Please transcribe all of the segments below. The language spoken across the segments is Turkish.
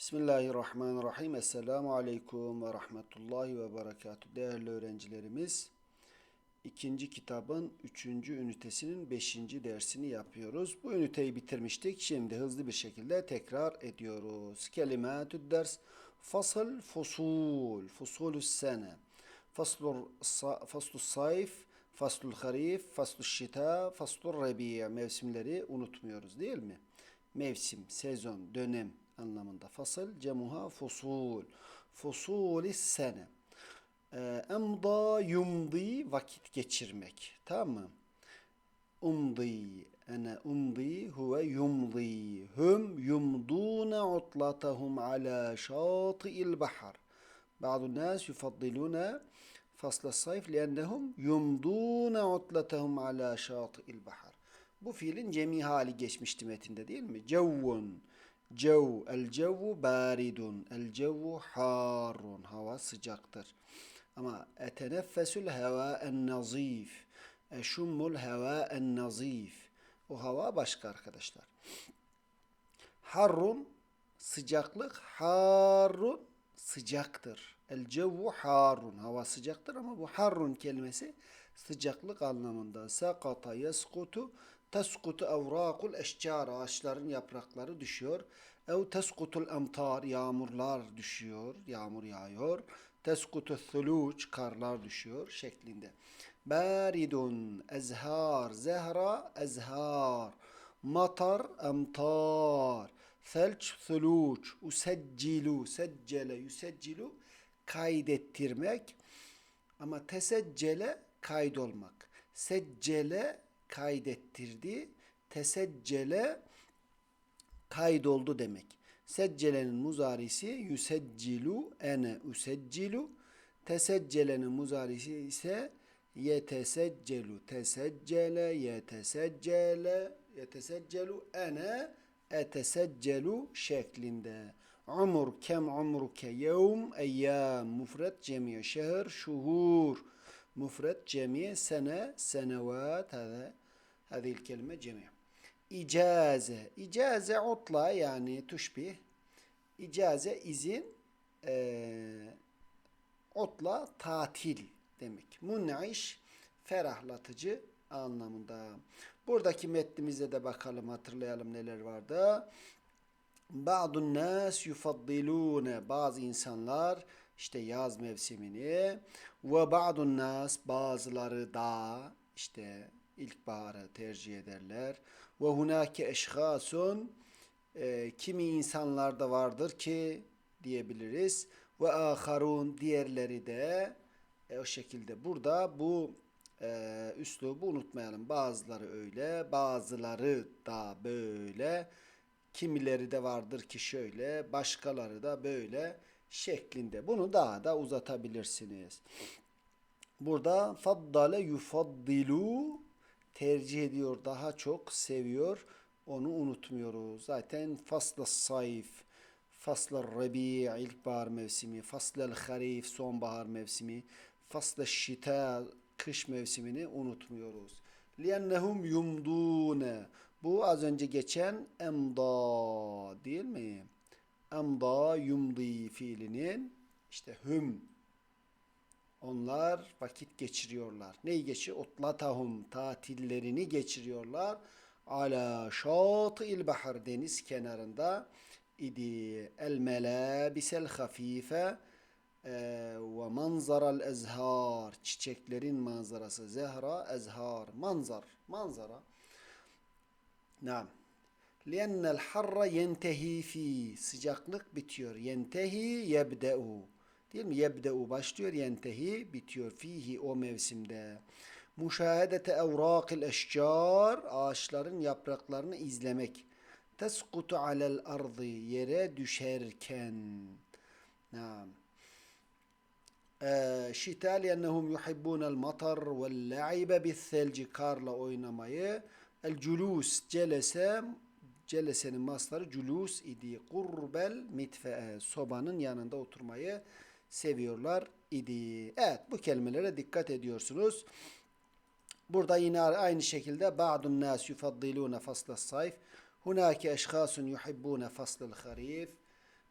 Bismillahirrahmanirrahim. Esselamu Aleyküm ve Rahmetullahi ve Berekatuhu. Değerli öğrencilerimiz, ikinci kitabın üçüncü ünitesinin beşinci dersini yapıyoruz. Bu üniteyi bitirmiştik. Şimdi hızlı bir şekilde tekrar ediyoruz. Kelimatü ders. Fasıl fusul. Fusulü sene. Faslul sayf. Faslul harif. Faslul şita. Faslul rebi' mevsimleri unutmuyoruz değil mi? Mevsim, sezon, dönem anlamında. Fasıl cemuha fusul. Fusulis sene. Ee, emda yumdi vakit geçirmek. Tamam mı? Umdi ene umdi huve yumdi. Hum yumdune utlatahum ala şati'il bahar. Ba'du nas yufaddilune fasla sayf liennehum yumdune utlatahum ala şati'il bahar. Bu fiilin cemi hali geçmişti metinde değil mi? Cevvun Cev. El cevvu baridun. El cevvu harun. Hava sıcaktır. Ama eteneffesül heva en nazif. Eşummul heva en nazif. O hava başka arkadaşlar. Harrun sıcaklık. Harun sıcaktır. El cevvu harun. Hava sıcaktır ama bu harrun kelimesi sıcaklık anlamında. Sakata yeskutu teskutu evrakul eşcar. Ağaçların yaprakları düşüyor. Ev teskutul emtar. Yağmurlar düşüyor. Yağmur yağıyor. Teskutu thuluç. Karlar düşüyor şeklinde. Baridun ezhar. Zehra ezhar. Matar emtar. Felç thuluç. Useccilu. Seccele yüseccilu. Kaydettirmek. Ama teseccele kaydolmak. Seccele kaydettirdi. Teseccele kaydoldu demek. Seccelenin muzarisi yüseccilu ene useccilu. Teseccelenin muzarisi ise yeteseccelu. Teseccele yeteseccele yeteseccelu ene eteseccelu şeklinde. Umur kem umruke yevm eyyam mufret cemiye şehir şuhur mufret cemiye sene senevat hada هذه الكلمة جميع İcaze. İcaze otla yani tuşbih. İcaze izin eee, otla tatil demek. Mun'iş ferahlatıcı anlamında. Buradaki metnimize de bakalım hatırlayalım neler vardı. Ba'dun nas yufaddilune bazı insanlar işte yaz mevsimini ve ba'dun nas bazıları da işte ilkbaharı tercih ederler. Ve hunake eşhasun e, kimi insanlarda vardır ki diyebiliriz. Ve aharun diğerleri de e, o şekilde burada bu e, üslubu unutmayalım. Bazıları öyle, bazıları da böyle. Kimileri de vardır ki şöyle, başkaları da böyle şeklinde. Bunu daha da uzatabilirsiniz. Burada faddale yufaddilu tercih ediyor, daha çok seviyor. Onu unutmuyoruz. Zaten fasl sayf, fasl rebi' ilkbahar mevsimi, fasl harif sonbahar mevsimi, fasl şita kış mevsimini unutmuyoruz. Liennehum yumdune. Bu az önce geçen emda değil mi? Emda yumdi fiilinin işte hüm onlar vakit geçiriyorlar. Neyi geçiyor? Otlatahum tatillerini geçiriyorlar. Ala şatı'il bahar deniz kenarında idi. El melabisel hafife e, ve manzaral ezhar çiçeklerin manzarası. Zehra ezhar manzar manzara. Naam. Liennel harra yentehi fi sıcaklık bitiyor. Yentehi yebde'u. Değil mi? Yebde'u başlıyor, yentehi bitiyor. Fihi o mevsimde. Müşahedete evrakil eşcar ağaçların yapraklarını izlemek. Teskutu alel ardı yere düşerken. Naam. Ee, şita liyennehum yuhibbunel matar vel la'ibe bithelci karla oynamayı. El culus celese celesenin masları culus idi. Kurbel mitfe'e sobanın yanında oturmayı seviyorlar idi. Evet bu kelimelere dikkat ediyorsunuz. Burada yine aynı şekilde ba'dun nas yufaddiluna fasla sayf. Hunake eşhasun yuhibbuna faslal harif.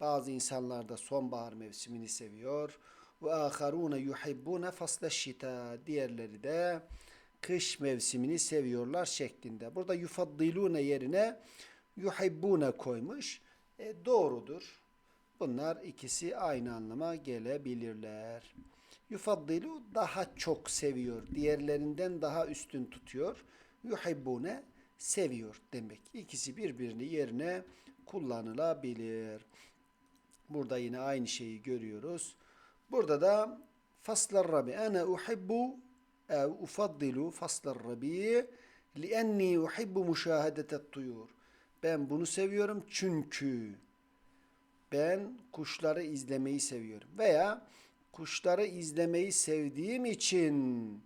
Bazı insanlar da sonbahar mevsimini seviyor. Ve aharune yuhibbune fasle şita. Diğerleri de kış mevsimini seviyorlar şeklinde. Burada yufaddilune yerine yuhibbune koymuş. E, doğrudur. Bunlar ikisi aynı anlama gelebilirler. Yufaddilu daha çok seviyor. Diğerlerinden daha üstün tutuyor. Yuhibbune seviyor demek. İkisi birbirini yerine kullanılabilir. Burada yine aynı şeyi görüyoruz. Burada da faslar rabi. Ana uhibbu ev ufaddilu faslar rabi lienni uhibbu müşahedetet tuyur. Ben bunu seviyorum çünkü ben kuşları izlemeyi seviyorum. Veya kuşları izlemeyi sevdiğim için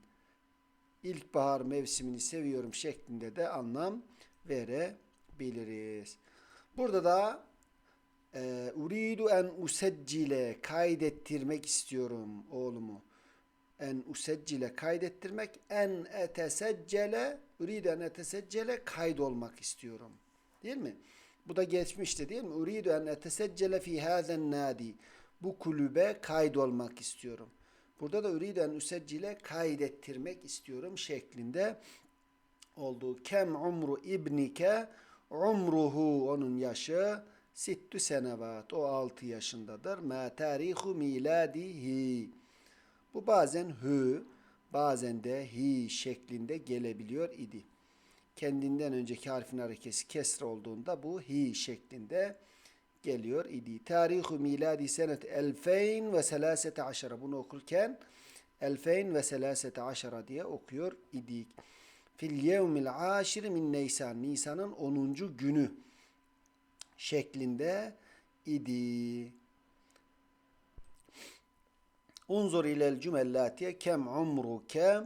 ilkbahar mevsimini seviyorum şeklinde de anlam verebiliriz. Burada da e, uridu en useccile kaydettirmek istiyorum oğlumu. En useccile kaydettirmek en eteseccele uridu en eteseccele kaydolmak istiyorum. Değil mi? Bu da geçmişti değil mi? Uridu en eteseccele fi hazen nadi. Bu kulübe kaydolmak istiyorum. Burada da uridu en useccile kaydettirmek istiyorum şeklinde olduğu. Kem umru ibnike umruhu onun yaşı sittü senevat. O altı yaşındadır. Ma tarihu miladihi. Bu bazen hü, bazen de hi şeklinde gelebiliyor idi. Kendinden önceki harfin harekesi kesre olduğunda bu hi şeklinde geliyor idi. Tarihu miladi senet elfeyn ve selasete aşara. Bunu okurken elfeyn ve selasete aşara diye okuyor idik. Fil yevmil aşir min Nisan. Nisan'ın 10. günü şeklinde idi. Unzur ilel cümellatiye kem umruke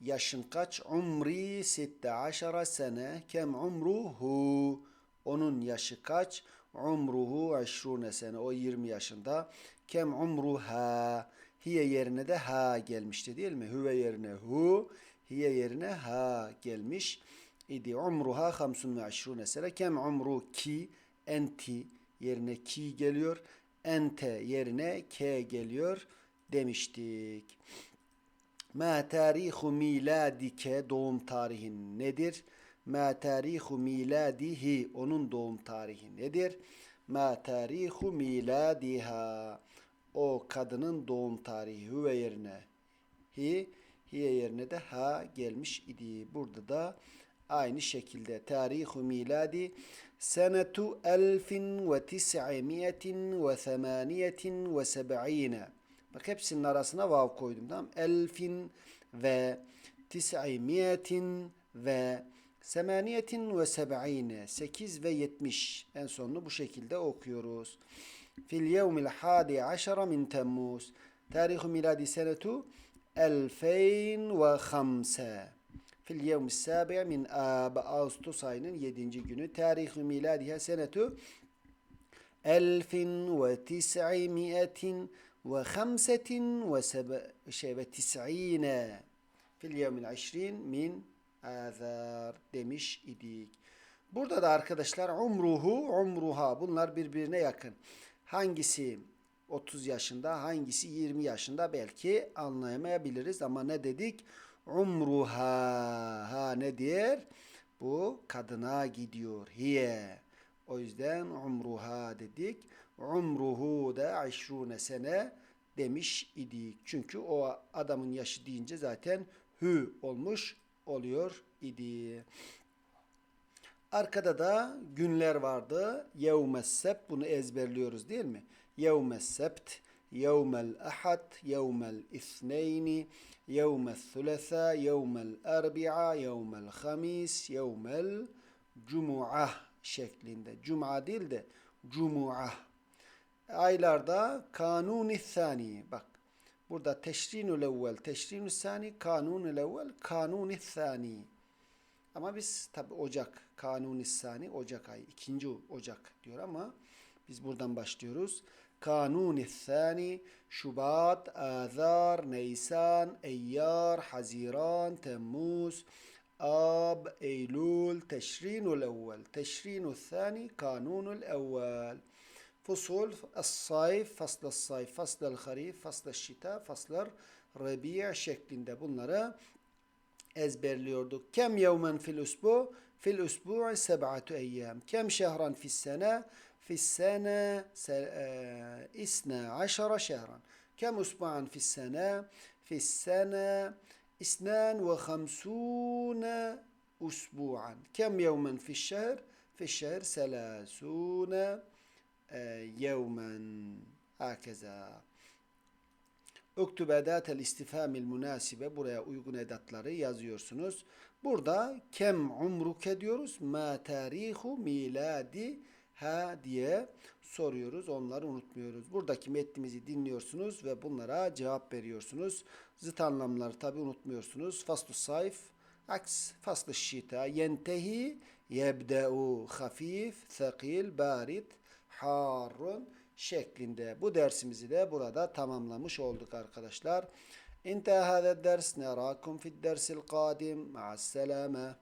yaşın kaç? Umri sitte aşara sene. Kem umruhu onun yaşı kaç? Umruhu aşrune sene. O 20 yaşında. Kem umruha hiye yerine de ha gelmişti değil mi? Hüve yerine hu, hiye yerine ha gelmiş idi. Umruha hamsun ve aşrune sene. Kem umru ki enti yerine ki geliyor. Ente yerine ke geliyor demiştik. Ma tarihu miladike doğum tarihin nedir? Ma tarihu miladihi onun doğum tarihi nedir? Ma tarihu miladiha o kadının doğum tarihi hüve yerine hi hiye yerine de ha gelmiş idi. Burada da aynı şekilde tarihu miladi senetu elfin ve tis'imiyetin ve semaniyetin ve seb'ine Bak hepsinin arasına vav koydum tamam Elfin ve tis'imiyetin ve semaniyetin ve seb'ine 8 ve 70 en sonunu bu şekilde okuyoruz. Fil yevmil hadi aşara min Temmuz tarihu miladi senetu 2005 fil yevmi sabi min ab Ağustos ayının 7. günü tarihu miladiha senetu 1900 ve hamsetin ve sebe şey ve tis'ine fil yevmil aşrin min azar demiş idik. Burada da arkadaşlar umruhu, umruha bunlar birbirine yakın. Hangisi 30 yaşında, hangisi 20 yaşında belki anlayamayabiliriz ama ne dedik? Umruha ha nedir? Bu kadına gidiyor. Hiye. O yüzden umruha dedik. Umruhu da aşrune sene demiş idik. Çünkü o adamın yaşı deyince zaten hü olmuş oluyor idi. Arkada da günler vardı. Yevmes sebt bunu ezberliyoruz değil mi? Yevmes sebt, yevmel ahad, yevmel isneyni, yevmel thulasa, yevmel erbi'a, yevmel hamis, yevmel cumu'ah şeklinde. Cuma değil de cumu'ah. Aylarda kanuni thani. Bak burada teşrinül evvel, teşrinül sani, kanunül evvel, kanuni thani. Ama biz tabi Ocak, kanuni sani, Ocak ayı, ikinci Ocak diyor ama biz buradan başlıyoruz. Kanuni thani, Şubat, Azar, Nisan, Eyyar, Haziran, Temmuz, Ab, Eylül, Teşrinül evvel, Teşrinül thani, Kanunül evvel. Fusul, es-sayf, fasl sayf fasl harif, fasl şita, fasl rabi' şeklinde bunları ezberliyorduk. Kem yevmen fil usbu? Fil usbu'i seb'atu eyyam. Kem şehran fis sene? Fis sene se- e, isna aşara şehran. Kem usbu'an fis sene? Fis sene isnan ve hamsune usbu'an. Kem yevmen fis şehr? Fis şehr selasune e, yevmen. Hakeza. Uktub edatel istifhamil münasibe buraya uygun edatları yazıyorsunuz. Burada kem umruke diyoruz. Ma tarihu miladi ha diye soruyoruz. Onları unutmuyoruz. Buradaki metnimizi dinliyorsunuz ve bunlara cevap veriyorsunuz. Zıt anlamları tabi unutmuyorsunuz. Faslu sayf aks faslı şita yentehi yebde'u hafif thakil barit harun şeklinde bu dersimizi de burada tamamlamış olduk arkadaşlar. İntehâ ders. Nerâkum fid dersil kâdim. Ma'as selâme.